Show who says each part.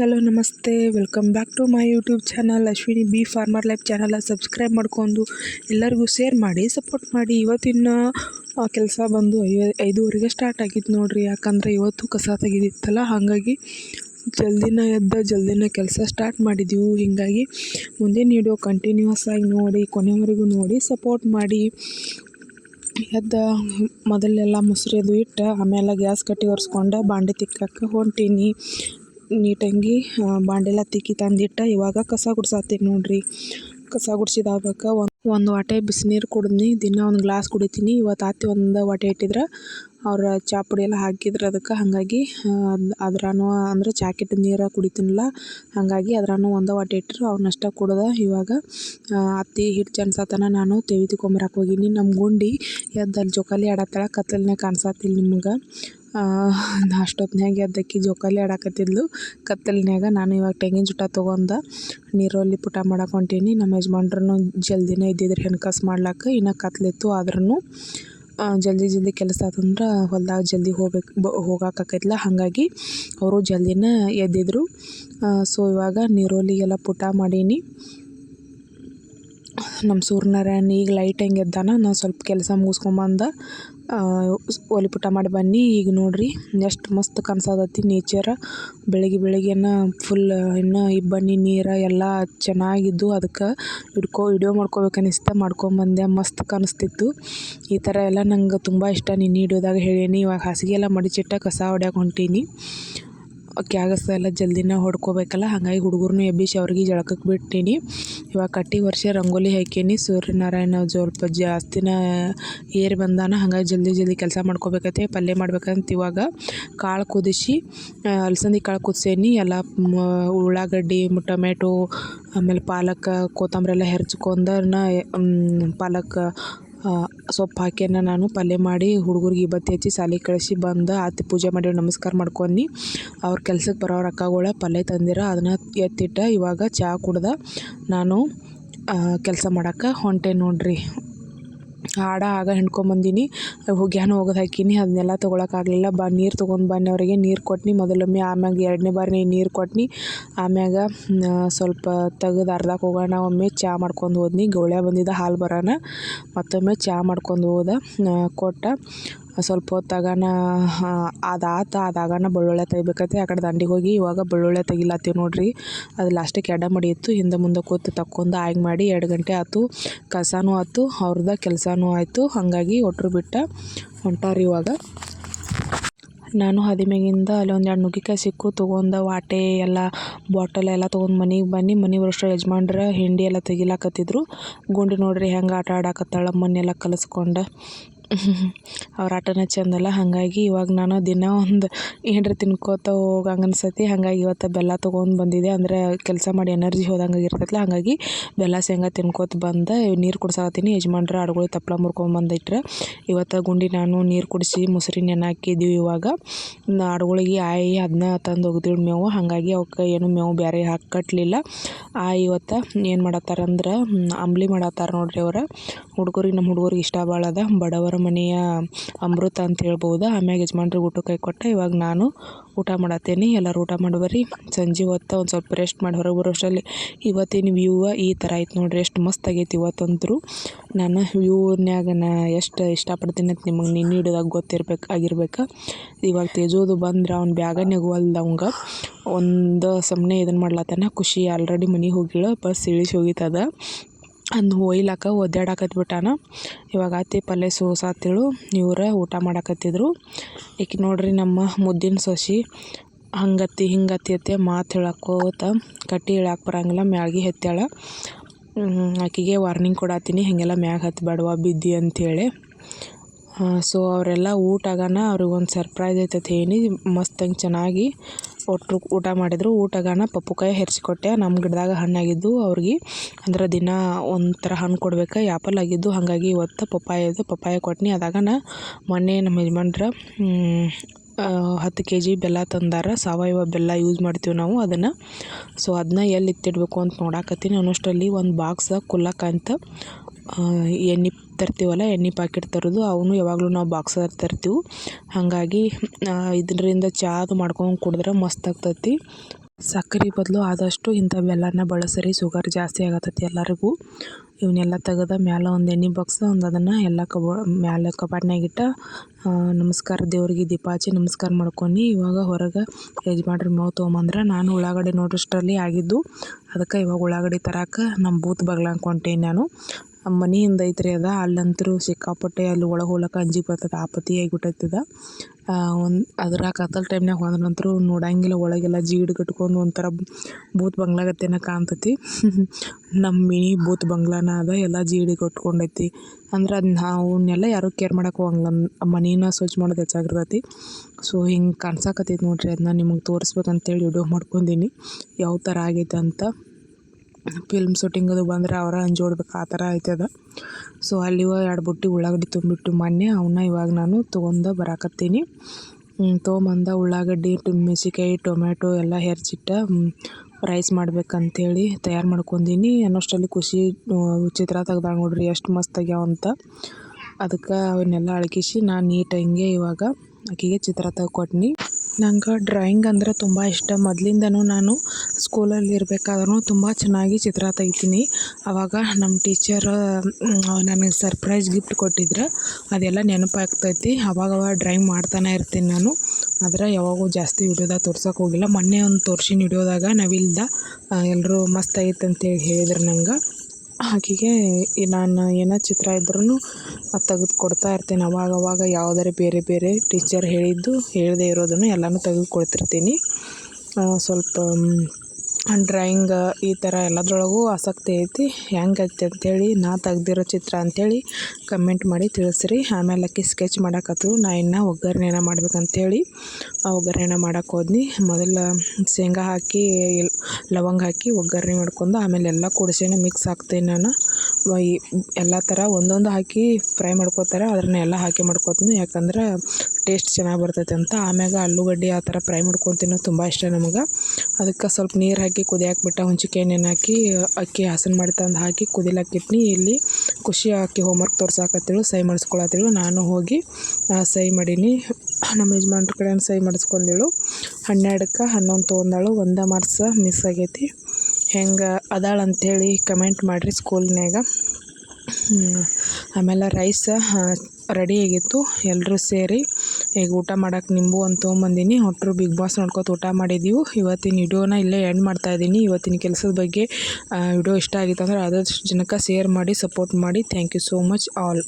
Speaker 1: Hello, ನಮಸ್ತೆ. Welcome back to my YouTube channel. Ashwini B farmer life channel subscribe ಮಾಡ್ಕೊಂಡು ಎಲ್ಲರಿಗೂ share ಮಾಡಿ, support ಮಾಡಿ. ಇವತ್ತಿನ ಕೆಲಸ ಬಂದು ಐ ಐದುವರೆಗೆ ಸ್ಟಾರ್ಟ್ ಆಗಿತ್ತು ನೋಡ್ರಿ. ಯಾಕಂದರೆ ಇವತ್ತು ಕಸ ತೆಗೆದಿತ್ತಲ್ಲ, ಹಾಗಾಗಿ ಜಲ್ದಿನ ಎದ್ದ ಜಲ್ದಿನ ಕೆಲಸ ಸ್ಟಾರ್ಟ್ ಮಾಡಿದ್ದೀವಿ ಹೀಗಾಗಿ ಮುಂದೆ ವಿಡಿಯೋ ಕಂಟಿನ್ಯೂಸ್ ಆಗಿ ನೋಡಿ, ಕೊನೆವರೆಗೂ ನೋಡಿ, ಸಪೋರ್ಟ್ ಮಾಡಿ. ಎದ್ದ ಮೊದಲೆಲ್ಲ ಮುಸ್ರಿ ಇಟ್ಟು, ಆಮೇಲೆ ಗ್ಯಾಸ್ ಕಟ್ಟಿ ಒರೆಸ್ಕೊಂಡು, ಬಾಂಡೆ ತಿಕ್ಕಕ್ಕೆ ಹೊಂಟೀನಿ. ನೀಟಾಗಿ ಬಾಂಡೆಲ್ಲ ತಿಕ್ಕಿ ತಂದಿಟ್ಟ. ಇವಾಗ ಕಸ ಗುಡ್ಸಾತೀನಿ ನೋಡ್ರಿ. ಕಸ ಗುಡ್ಸಿದ ಆಗ್ಬೇಕು ಒಂದು ಒಂದು ವಾಟೆ ಬಿಸಿನೀರು ಕುಡಿದ್ನಿ. ದಿನ ಒಂದು ಗ್ಲಾಸ್ ಕುಡಿತೀನಿ. ಇವತ್ತು ಆತಿ ಒಂದು ವಾಟೆ ಇಟ್ಟಿದ್ರೆ, ಅವ್ರ ಚಾ ಪುಡಿ ಎಲ್ಲ ಹಾಕಿದ್ರು ಅದಕ್ಕೆ. ಹಾಗಾಗಿ ಅದ್ರಾನು ಅಂದ್ರೆ ಜಾಕೆಟ್ ನೀರು ಕುಡಿತೀನಲ್ಲ, ಹಾಗಾಗಿ ಅದ್ರಾನು ಒಂದು ವಾಟೆ ಇಟ್ಟರು ಅವ್ರನ್ನಷ್ಟ ಕುಡ್ದ. ಇವಾಗ ಅತ್ತಿ ಹಿಟ್ಟು ಚನ್ಸತನ ನಾನು ತೆವಿ ಹೋಗಿನಿ ಹೋಗೀನಿ. ನಮ್ಮ ಗುಂಡಿ ಎದ್ದು ಅಲ್ಲಿ ಜೋಕಾಲಿ ಆಡತ್ತಾಳ, ಕತ್ತಲನೇ ಕಾಣಿಸತ್ತಿಲ್ಲ ನಿಮ್ಗೆ. ಅಷ್ಟೊತ್ನ್ಯಾಗ ಅದಕ್ಕೆ ಜೋಕಾಲಿ ಆಡಕತ್ತಿದ್ಲು. ಕತ್ತಲಿನಾಗ ನಾನು ಇವಾಗ ತೆಂಗಿನ ಚುಟ ತೊಗೊಂಡು ನೀರಲ್ಲಿ ಪುಟ ಮಾಡಕ್ಕೆ ನಮ್ಮ ಯಜಮಾನ್ರು ಜಲ್ದಿನೇ ಇದ್ದಿದ್ರು ಹೆಣ್ಕಾಸು ಮಾಡ್ಲಾಕ. ಇನ್ನು ಕತ್ಲಿತ್ತು ಆದ್ರೂ ಜಲ್ದಿ ಜಲ್ದಿ ಕೆಲಸ ಆತಂದ್ರೆ ಹೊಲ್ದಾಗ ಜಲ್ದಿ ಹೋಗ್ಬೇಕು, ಬ ಹೋಗಾಕೈತಿಲ್ಲ ಹಾಗಾಗಿ ಅವರು ಜಲ್ದಿನೇ ಎದ್ದಿದ್ರು. ಸೊ, ಇವಾಗ ನೀರೋಲಿಗೆಲ್ಲ ಪುಟ ಮಾಡೀನಿ. ನಮ್ಮ ಸೂರ್ಯನಾರಾಯಣ ಈಗ ಲೈಟ್ ಹೆಂಗೆ ಎದ್ದಾನ ನಾನು ಸ್ವಲ್ಪ ಕೆಲಸ ಮುಗಿಸ್ಕೊಂಬಂದು ಒಲೆ ಪುಟ ಮಾಡಿ ಬನ್ನಿ. ಈಗ ನೋಡ್ರಿ, ಎಷ್ಟು ಮಸ್ತ್ ಕಾಣಿಸತೈತಿ ನೇಚರ ಬೆಳಗ್ಗೆ ಬೆಳಗ್ಗೆನ ಫುಲ್ ಇನ್ನು ಇಬ್ಬನಿ ನೀರು ಎಲ್ಲ ಚೆನ್ನಾಗಿದ್ದು ಅದಕ್ಕೆ ಹಿಡ್ಕೊ ವಿಡಿಯೋ ಮಾಡ್ಕೋಬೇಕು ಅನಿಸ್ತು. ಮಾಡ್ಕೊಂಬಂದೆ, ಮಸ್ತ್ ಕಾಣಿಸ್ತಿತ್ತು ಈ ಥರ ಎಲ್ಲ ನಂಗೆ ತುಂಬ ಇಷ್ಟ. ನಿನ್ನ ಹಿಡಿಯೋದಾಗ ಹೇಳೀನಿ, ಇವಾಗ ಹಾಸಿಗೆ ಎಲ್ಲ ಮಡಿಚಿಟ್ಟ ಕಸ ಹೊಡ್ಯಕ್ಕೆ ಹೊಂಟೀನಿ. ಕ್ಯಾಗಸ ಎಲ್ಲ ಜಲ್ದಿನ ಹೊಡ್ಕೋಬೇಕಲ್ಲ, ಹಾಗಾಗಿ ಹುಡುಗರನ್ನೂ ಎಬ್ಬಿಸಿ ಅವ್ರಿಗೆ ಜಳಕಕ್ಕೆ ಬಿಟ್ಟೀನಿ. ಇವಾಗ ಕಟ್ಟಿ ವರ್ಷ ರಂಗೋಲಿ ಹಾಕೀನಿ ಸೂರ್ಯನಾರಾಯಣ ಸ್ವಲ್ಪ ಜಾಸ್ತಿನ ಏರ್ ಬಂದಾನ, ಹಾಗಾಗಿ ಜಲ್ದಿ ಜಲ್ದಿ ಕೆಲಸ ಮಾಡ್ಕೋಬೇಕೈತೆ ಪಲ್ಯ ಮಾಡ್ಬೇಕಂತ ಇವಾಗ ಕಾಳು ಕುದಿಸಿ ಅಲಸಂದಿ ಕಾಳು ಕುದಿಸೇನಿ. ಎಲ್ಲ ಉಳ್ಳಾಗಡ್ಡಿ ಟೊಮೆಟೊ ಆಮೇಲೆ ಪಾಲಕ್, ಕೊತ್ತಂಬರಿ ಎಲ್ಲ ಹೆರ್ಚ್ಕೊಂಡನ ಪಾಲಕ್ ಸೊಪ್ಪು ಹಾಕ್ಯನ ನಾನು ಪಲ್ಯ ಮಾಡಿ ಹುಡುಗರಿಗೆ ಇಬ್ಬತ್ತು ಹಚ್ಚಿ ಸಾಲಿಗೆ ಕಳಿಸಿ ಬಂದು ಆತಿ ಪೂಜೆ ಮಾಡಿ ನಮಸ್ಕಾರ ಮಾಡ್ಕೊಂಡು. ಅವ್ರ ಕೆಲ್ಸಕ್ಕೆ ಬರೋರು ಅಕ್ಕಗಳ ಪಲ್ಯ ತಂದಿರ. ಅದನ್ನ ಎತ್ತಿಟ್ಟು ಇವಾಗ ಚಹಾ ಕುಡ್ದ. ನಾನು ಕೆಲಸ ಮಾಡಕ್ಕೆ ಹೊಂಟೆ ನೋಡ್ರಿ. ಆಡ ಆಗ ಹಿಂಡ್ಕೊಂಬಂದೀನಿ ಹೊಗ್ಯಾನು ಒಗದು ಹಾಕೀನಿ ಅದನ್ನೆಲ್ಲ ತೊಗೊಳಕ್ಕಾಗಲಿಲ್ಲ ಬಾ, ನೀರು ತೊಗೊಂಡು ಬನ್ನಿ ಅವರಿಗೆ ನೀರು ಕೊಟ್ನಿ. ಮೊದಲೊಮ್ಮೆ ಆಮ್ಯಾಗ ಎರಡನೇ ಬಾರಿ ನೀರು ಕೊಟ್ನಿ. ಆಮ್ಯಾಗ ಸ್ವಲ್ಪ ತೆಗ್ದು ಅರ್ಧಕ್ಕೆ ಹೋಗೋಣ, ಒಮ್ಮೆ ಚಹಾ ಮಾಡ್ಕೊಂಡು ಹೋದ್ನಿ. ಗೌಳ್ಯ ಬಂದಿದ್ದ ಹಾಲು ಬರೋಣ ಮತ್ತೊಮ್ಮೆ ಚಹಾ ಮಾಡ್ಕೊಂಡು ಹೋದ ಕೊಟ್ಟ. ಸ್ವಲ್ಪ ಹೊತ್ತಾಗನ ಅದಾತು ಅದಾಗನ ಬೆಳ್ಳುಳ್ಳಿ ತೆಗಿಬೇಕೈತಿ. ಆ ಕಡೆ ದಂಡಿಗೆ ಹೋಗಿ ಇವಾಗ ಬೆಳ್ಳುಳ್ಳಿ ತೆಗಿಲತ್ತೀವಿ ನೋಡ್ರಿ. ಅದು ಲಾಸ್ಟಿಗೆ ಎಡ ಮಡಿ ಇತ್ತು. ಹಿಂದೆ ಮುಂದೆ ಕೂತು ತಕ್ಕೊಂಡು ಆಯ್ಗೆ ಮಾಡಿ ಎರಡು ಗಂಟೆ ಆಯ್ತು ಕಸನೂ ಆಯ್ತು ಅವ್ರದ್ದ ಕೆಲಸನೂ ಆಯಿತು. ಹಾಗಾಗಿ ಒಟ್ರು ಬಿಟ್ಟ ಹೊಂಟಾರಿ ಇವಾಗ. ನಾನು ಹದಿಮ್ಯಾಗಿಂದ ಅಲ್ಲಿ ಒಂದು ಎರಡು ನುಗ್ಗಿಕಾಯಿ ಸಿಕ್ಕು. ತೊಗೊಂಡು ವಾಟೆ ಎಲ್ಲ, ಬಾಟಲ್ ಎಲ್ಲ ತೊಗೊಂಡು ಮನೆಗೆ ಬನ್ನಿ. ಮನೆ ವರ್ಷ ಯಜಮಾನ್ರ ಹಿಂಡಿ ಎಲ್ಲ ತೆಗಿಲಾಕತ್ತಿದ್ರು. ಗುಂಡಿ ನೋಡ್ರಿ ಹೆಂಗೆ ಆಟ ಆಡಾಕತ್ತಾಳ ಮನೆಯೆಲ್ಲ ಕಲಸ್ಕೊಂಡು. ಅವ್ರ ಆಟನ ಚಂದಲ್ಲ, ಹಾಗಾಗಿ ಇವಾಗ ನಾನು ದಿನ ಒಂದು ಏನ್ರ ತಿನ್ಕೋತ ಹೋಗಂಗ ಅನ್ಸತಿ ಹಾಗಾಗಿ ಇವತ್ತು ಬೆಲ್ಲ ತೊಗೊಂಡು ಬಂದಿದ್ದೆ. ಅಂದರೆ ಕೆಲಸ ಮಾಡಿ ಎನರ್ಜಿ ಹೋದಂಗೆ ಇರ್ತೈತಲ್ಲ ಹಾಗಾಗಿ ಬೆಲ್ಲ ಶೇಂಗಾ ತಿನ್ಕೋತ ಬಂದು, ನೀರು ಕುಡ್ಸಾಕತ್ತೀನಿ. ಯಜಮಾನ್ರು ಆಡುಗಳು ತಪ್ಪಲ ಮುರ್ಕೊಂಬಂದಿಟ್ರೆ ಇವತ್ತು ಗುಂಡಿ ನಾನು ನೀರು ಕುಡಿಸಿ ಮೊಸರಿ ನೆನೆ ಹಾಕಿದ್ದೀವಿ ಇವಾಗ. ಆಡುಗಳಿಗೆ ಆಯಿ ಅದನ್ನ ತಂದು ಒಗ್ದಿಡ್ ಮೇವು. ಹಾಗಾಗಿ ಅವಕ್ಕೆ ಏನು ಮೇವು ಬೇರೆ ಹಾಕಿ ಕಟ್ಟಲಿಲ್ಲ ಆಯಿ ಇವತ್ತು ಏನು ಮಾಡತ್ತಾರಂದ್ರೆ ಅಂಬ್ಲಿ ಮಾಡತ್ತಾರ ನೋಡ್ರಿ ಅವ್ರು. ಹುಡುಗರಿಗೆ ನಮ್ಮ ಹುಡುಗರಿಗೆ ಇಷ್ಟ ಭಾಳ ಅದ. ಬಡವರ ಮನೆಯ ಅಮೃತ ಅಂತ ಹೇಳ್ಬೋದು? ಆಮ್ಯಾಗ ಯಜಮಾನ್ರಿಗೆ ಊಟಕ್ಕೆ ಕೈ ಕೊಟ್ಟೆ, ಇವಾಗ ನಾನು ಊಟ ಮಾಡತ್ತೀನಿ, ಎಲ್ಲರೂ ಊಟ ಮಾಡುವರಿ. ಸಂಜೆ ಹೊತ್ತ ಒಂದು ಸ್ವಲ್ಪ ರೆಸ್ಟ್ ಮಾಡಿ ಹೊರಗೆ ಬರೋಷ್ಟರಲ್ಲಿ ಇವತ್ತಿನ ವ್ಯೂವ ಈ ಥರ ಐತೆ ನೋಡಿರಿ, ಎಷ್ಟು ಮಸ್ತ್ ಆಗೈತಿ ಇವತ್ತಂತೂ ನಾನು ವ್ಯೂನ್ಯಾಗ ನಾ ಎಷ್ಟು ಇಷ್ಟಪಡ್ತೀನಿ ಅಂತ ನಿಮಗೆ ನಿನ್ನೆ ಹಿಡಿದಾಗ ಗೊತ್ತಿರ್ಬೇಕು, ಆಗಿರ್ಬೇಕು. ಇವಾಗ ತೇಜೋದು ಬಂದ್ರೆ ಅವ್ನ ಬ್ಯಾಗನ್ಯಾಗ ಅವಂಗೆ. ಒಂದು ಸಮನೆ ಇದನ್ನು ಮಾಡ್ಲತ್ತಾನ, ಖುಷಿ, ಆಲ್ರೆಡಿ ಮನೆಗೆ ಹೋಗಿಳ ಬಸ್ ಇಳಿಸಿ ಹೋಗಿತ್ತದ. ಅಂದು ಒಯ್ಲಾಕ ಒದ್ದಾಡಕತ್ಬಿಟ್ಟಾನ ಇವಾಗ ಅತ್ತಿ ಪಲ್ಲೆ ಸೋಸಾತಿಳು ಇವರೇ ಊಟ ಮಾಡಕತ್ತಿದ್ರು. ಈಕೆ ನೋಡ್ರಿ ನಮ್ಮ ಮುದ್ದಿನ ಸೊಸಿ ಹಂಗತ್ತಿ ಹಿಂಗತ್ತಿ ಅತ್ತೆ ಮಾತು ಹೇಳಕ್ಕೋತ ಕಟ್ಟಿ ಹೇಳಕ್ಕೆ ಬರಂಗಿಲ್ಲ ಮ್ಯಾಗಿ ಹೆತ್ತಾಳ. ಆಕೆಗೆ ವಾರ್ನಿಂಗ್ ಕೊಡತ್ತೀನಿ ಹೀಗೆಲ್ಲ ಮ್ಯಾಗ ಹತ್ತಬೇಡವ ಬಿದ್ದಿ ಅಂಥೇಳಿ ಸೊ ಅವರೆಲ್ಲ ಊಟಗನ ಅವ್ರಿಗೆ ಒಂದು ಸರ್ಪ್ರೈಸ್ ಹೇಳಿ ಏನಿ ಹಂಗೆ ಚೆನ್ನಾಗಿ ಒಟ್ಟು ಊಟ ಮಾಡಿದರು. ಊಟಗಾನ ಪಪ್ಪುಕಾಯಿ ಹೆರ್ಚಿಕೊಟ್ಟೆ. ನಮ್ಮ ಗಿಡದಾಗ ಹಣ್ಣಾಗಿದ್ದು ಅವ್ರಿಗೆ. ಅಂದ್ರೆ ದಿನ ಒಂಥರ ಹಣ್ಣು ಕೊಡ್ಬೇಕು? ಆ್ಯಪಲ್ ಆಗಿದ್ದು. ಹಾಗಾಗಿ ಇವತ್ತು ಪಪ್ಪಾಯ ಇದು. ಪಪ್ಪಾಯ ಕೊಟ್ನಿ. ಅದಾಗನ ಮೊನ್ನೆ ನಮ್ಮ ಯಜಮಾನ್ರ ಹತ್ತು ಕೆ ಜಿ ಬೆಲ್ಲ ತಂದಾರ. ಸಾವಯವ ಬೆಲ್ಲ ಯೂಸ್ ಮಾಡ್ತೀವಿ ನಾವು ಅದನ್ನು. ಸೊ ಅದನ್ನ ಎಲ್ಲಿ ಇತ್ತಿಡಬೇಕು ಅಂತ ನೋಡಾಕತ್ತೀನಿ. ಅನ್ನೋಷ್ಟರಲ್ಲಿ ಒಂದು ಬಾಕ್ಸ ಕುಲ್ಲಕ್ಕಂತ ಎಣ್ಣೆ ತರ್ತೀವಲ್ಲ, ಎಣ್ಣೆ ಪ್ಯಾಕೆಟ್ ತರೋದು, ಅವನು ಯಾವಾಗಲೂ ನಾವು ಬಾಕ್ಸಲ್ಲಿ ತರ್ತೀವಿ. ಹಾಗಾಗಿ ಇದರಿಂದ ಚಾದು ಮಾಡ್ಕೊಂಡು ಕುಡಿದ್ರೆ ಮಸ್ತ್ ಆಗ್ತೈತಿ. ಸಕ್ಕರೆ ಬದಲು ಆದಷ್ಟು ಇಂಥವೆಲ್ಲನ ಬಳಸರಿ ಬಳಸ್ರಿ ಶುಗರ್ ಜಾಸ್ತಿ ಆಗತ್ತೈತಿ ಎಲ್ಲರಿಗೂ. ಇವನ್ನೆಲ್ಲ ತೆಗೆದ ಮ್ಯಾಲೆ ಒಂದು ಎಣ್ಣೆ ಬಾಕ್ಸ್ ಒಂದು ಅದನ್ನು ಎಲ್ಲ ಕಬ, ಮ್ಯಾಲೆ ಕಪಾಟ್ನಾಗಿಟ್ಟ ನಮಸ್ಕಾರ ದೇವ್ರಿಗೆ ದೀಪ ಹಚ್ಚಿ ನಮಸ್ಕಾರ ಮಾಡ್ಕೊಂಡು ಇವಾಗ ಹೊರಗೆ ಯಜಮಾನ್ರ ಮೇವು ತೊಗೊಂಬಂದ್ರೆ, ನಾನು ಉಳ್ಳಾಗಡ್ಡಿ ನೋಡೋಷ್ಟರಲ್ಲಿ ಆಗಿದ್ದು, ಅದಕ್ಕೆ ಇವಾಗ ಉಳ್ಳಾಗಡ್ಡೆ ತರಕ್ಕೆ ನಮ್ಮ ಬೂತ್ ಬಗ್ಲ ಹೊಂಟೇನಿ ನಾನು. ಮನೆ ಹಿಂದೆ ಐತ್ರಿ ಅದ. ಅಲ್ಲಂತರೂ ಸಿಕ್ಕಾಪಟ್ಟೆ ಅಲ್ಲಿ ಒಳಗೆ ಹೋಗ್ಲಕ್ಕ ಅಂಜಿಕೆ ಬರ್ತದೆ ಆಪತಿ ಆಗಿಬಿಟ್ಟೈತದ. ಒಂದು ಅದ್ರಾಗ ಕತ್ತಲ ಟೈಮ್ನಾಗ ಹೋದ್ರಂತರೂ ನೋಡಂಗಿಲ್ಲ, ಒಳಗೆಲ್ಲ ಜೀಡ್ ಕಟ್ಕೊಂಡು ಒಂಥರ ಬೂತ್ ಬಂಗ್ಲಾಗತ್ತೇನ ಕಾಣ್ತೈತಿ. ನಮ್ಮ ಮಿನಿ ಬೂತ್ ಬಂಗ್ಲಾನ ಅದ, ಎಲ್ಲ ಜೀಡಿ ಕಟ್ಕೊಂಡೈತಿ. ಅಂದ್ರೆ ಅದು ನಾವನ್ನೆಲ್ಲ ಯಾರೂ ಕೇರ್ ಮಾಡಕ್ಕೆ ಹೋಗಂಗಿಲ್ಲ. ಮನೇನ ಸ್ವಚ್ಛ ಮಾಡೋದು ಹೆಚ್ಚಾಗಿರ್ತೈತಿ. ಸೊ ಹಿಂಗೆ ಕಾಣ್ಸಾಕತ್ತೈತಿ ನೋಡ್ರಿ ಅದನ್ನ ನಿಮಗೆ ತೋರಿಸ್ಬೇಕಂತೇಳಿ ವಿಡಿಯೋ ಮಾಡ್ಕೊಂಡೀನಿ. ಯಾವ ಥರ ಆಗೈತೆ ಅಂತ ಫಿಲ್ಮ್ ಶೂಟಿಂಗ್ ಅದು ಬಂದ್ರೆ ಅವರ ಅಂಜೋಡ್ಬೇಕು ಆ ಥರ ಐತದ ಸೊ ಅಲ್ಲಿ ಎರಡು ಬುಟ್ಟಿ ಉಳ್ಳಾಗಡ್ಡಿ ತುಂಬಿಟ್ಟು ಮೊನ್ನೆ ಅವನ್ನ ಇವಾಗ ನಾನು ತೊಗೊಂಡು ಬರಾಕತ್ತೀನಿ. ತೊಗೊಂಬಂದ ಉಳ್ಳಾಗಡ್ಡಿ ಮೆಣಸಿಕಾಯಿ ಟೊಮ್ಯಾಟೊ ಎಲ್ಲ ಹೆರ್ಚಿಟ್ಟ ರೈಸ್ ಮಾಡ್ಬೇಕಂತೇಳಿ ತಯಾರು ಮಾಡ್ಕೊಂಡೀನಿ. ಅನ್ನೋಷ್ಟರಲ್ಲಿ ಖುಷಿ ಚಿತ್ರ ತೆಗ್ದಾಳ ನೋಡ್ರಿ, ಎಷ್ಟು ಮಸ್ತ್ ಆಗ್ಯಾವ ಅಂತ. ಅದಕ್ಕೆ ಅವನ್ನೆಲ್ಲ ಅಳಕಿಸಿ ನಾನು ನೀಟಾಗಿ ಇವಾಗ ಆಕೆಗೆ ಚಿತ್ರ ತೆಗ್ಕೊಟ್ನಿ. ನಂಗೆ ಡ್ರಾಯಿಂಗ್ ಅಂದ್ರೆ ತುಂಬ ಇಷ್ಟ. ಮೊದಲಿಂದನೂ ನಾನು ಸ್ಕೂಲಲ್ಲಿ ಇರಬೇಕಾದ್ರೂ ತುಂಬ ಚೆನ್ನಾಗಿ ಚಿತ್ರ ತೆಗಿತೀನಿ. ಆವಾಗ ನಮ್ಮ ಟೀಚರ್ ನನಗೆ ಸರ್ಪ್ರೈಸ್ ಗಿಫ್ಟ್ ಕೊಟ್ಟಿದ್ರು. ಅದೆಲ್ಲ ನೆನಪಾಗ್ತೈತಿ. ಅವಾಗ ಡ್ರಾಯಿಂಗ್ ಮಾಡ್ತಾನೆ ಇರ್ತೀನಿ ನಾನು. ಆದರೆ ಯಾವಾಗೂ ಜಾಸ್ತಿ ವಿಡಿಯೋದಾಗ ತೋರ್ಸೋಕೆ ಹೋಗಿಲ್ಲ. ಮೊನ್ನೆ ಒಂದು ತೋರ್ಸಿನ ವಿಡಿಯೋದಾಗ, ನವಿಲ್ದ ಎಲ್ಲರೂ ಮಸ್ತ್ ಆಗೈತೆ ಅಂತೇಳಿ ಹೇಳಿದ್ರು ನಂಗೆ. ಆಕೆಗೆ ನಾನು ಏನೋ ಚಿತ್ರ ಇದ್ರೂ ತೆಗೆದು ಕೊಡ್ತಾ ಇರ್ತೀನಿ. ಅವಾಗ ಅವಾಗ ಯಾವುದಾರೆ ಬೇರೆ ಬೇರೆ ಟೀಚರ್ ಹೇಳಿದ್ದು ಹೇಳದೇ ಇರೋದನ್ನು ಎಲ್ಲನೂ ತೆಗೆದು ಕೊಡ್ತಿರ್ತೀನಿ. ಸ್ವಲ್ಪ ಡ್ರಾಯಿಂಗ್ ಈ ಥರ ಎಲ್ಲದ್ರೊಳಗೂ ಆಸಕ್ತಿ ಐತಿ. ಹೆಂಗೆ ಐತಿ ಅಂತೇಳಿ ನಾ ತೆಗ್ದಿರೋ ಚಿತ್ರ ಅಂಥೇಳಿ ಕಮೆಂಟ್ ಮಾಡಿ ತಿಳಿಸ್ರಿ. ಆಮೇಲೆ ಆಕೆ ಸ್ಕೆಚ್ ಮಾಡಾಕತ್ಳು ನಾ ಇನ್ನು ಒಗ್ಗರಣೆನ ಮಾಡ್ಬೇಕಂತೇಳಿ ಆ ಒಗ್ಗರಣೆನ ಮಾಡಕ್ಕೆ ಹೋದ್ನಿ. ಮೊದಲು ಶೇಂಗಾ ಹಾಕಿ ಲವಂಗ ಹಾಕಿ ಒಗ್ಗರಣೆ ಮಾಡ್ಕೊಂಡು ಆಮೇಲೆ ಎಲ್ಲ ಕೂಡಿಸೇನೆ ಮಿಕ್ಸ್ ಹಾಕ್ತೀನಿ ನಾನು. ವ- ಎಲ್ಲ ಥರ ಒಂದೊಂದು ಹಾಕಿ ಫ್ರೈ ಮಾಡ್ಕೋತಾರೆ ಅದನ್ನ ಎಲ್ಲ ಹಾಕಿ ಮಾಡ್ಕೊತೀನಿ. ಯಾಕಂದ್ರೆ ಟೇಸ್ಟ್ ಚೆನ್ನಾಗಿ ಬರ್ತೈತೆ ಅಂತ. ಆಮ್ಯಾಗ ಆಲೂಗಡ್ಡೆ ಆ ಥರ ಫ್ರೈ ಮಾಡ್ಕೊಂಡು ತಿನ್ನೋದು ತುಂಬ ಇಷ್ಟ ನಮಗೆ. ಅದಕ್ಕೆ ಸ್ವಲ್ಪ ನೀರು ಹಾಕಿ ಕುದಿಯಾಕೆ ಬಿಟ್ಟ ಹುಂಚಿಕಾಯಿ ನೆನೆ ಹಾಕಿ ಅಕ್ಕಿ ಹಸನ್ ಮಾಡಿ ತಂದು ಹಾಕಿ ಕುದಿಲಾಕಿಟ್ನಿ. ಇಲ್ಲಿ ಖುಷಿ ಹಾಕಿ ಹೋಮ್ವರ್ಕ್ ತೋರ್ಸಾಕತ್ತೇಳು ಸೈ ಮಾಡಿಸ್ಕೊಳತ್ತೇಳು. ನಾನು ಹೋಗಿ ಸೈ ಮಾಡೀನಿ. ನಮ್ಮ ಯಜಮಾನ್ರ ಕಡೆ ಸಹಿ ಮಾಡಿಸ್ಕೊಂಡೇಳು. ಹನ್ನೆರಡಕ್ಕೆ ಹನ್ನೊಂದು ತೊಗೊಂಡಾಳು. ಒಂದೇ ಮಾರ್ಸ ಮಿಸ್ ಆಗೈತಿ. ಹೆಂಗೆ ಅದಾಳ ಅಂಥೇಳಿ ಕಮೆಂಟ್ ಮಾಡಿರಿ ಸ್ಕೂಲ್ನ್ಯಾಗ. ಆಮೇಲೆ ರೈಸ ರೆಡಿ ಆಗಿತ್ತು. ಎಲ್ಲರೂ ಸೇರಿ ಈಗ ಊಟ ಮಾಡಕ್ಕೆ ನಿಂಬು ಅಂತ ತೊಗೊಂಬಂದಿನಿ. ಒಟ್ಟರು ಬಿಗ್ ಬಾಸ್ ನೋಡ್ಕೊತ ಊಟ ಮಾಡಿದ್ದೀವಿ ಇವತ್ತಿನ ವಿಡಿಯೋನ ಇಲ್ಲೇ ಎಂಡ್ ಮಾಡ್ತಾ ಇದ್ದೀನಿ ಇವತ್ತಿನ ಕೆಲಸದ ಬಗ್ಗೆ ವಿಡಿಯೋ ಇಷ್ಟ ಆಗಿತ್ತು ಅಂದರೆ ಆದಷ್ಟು ಜನಕ್ಕೆ ಶೇರ್ ಮಾಡಿ ಸಪೋರ್ಟ್ ಮಾಡಿ. Thank you so much all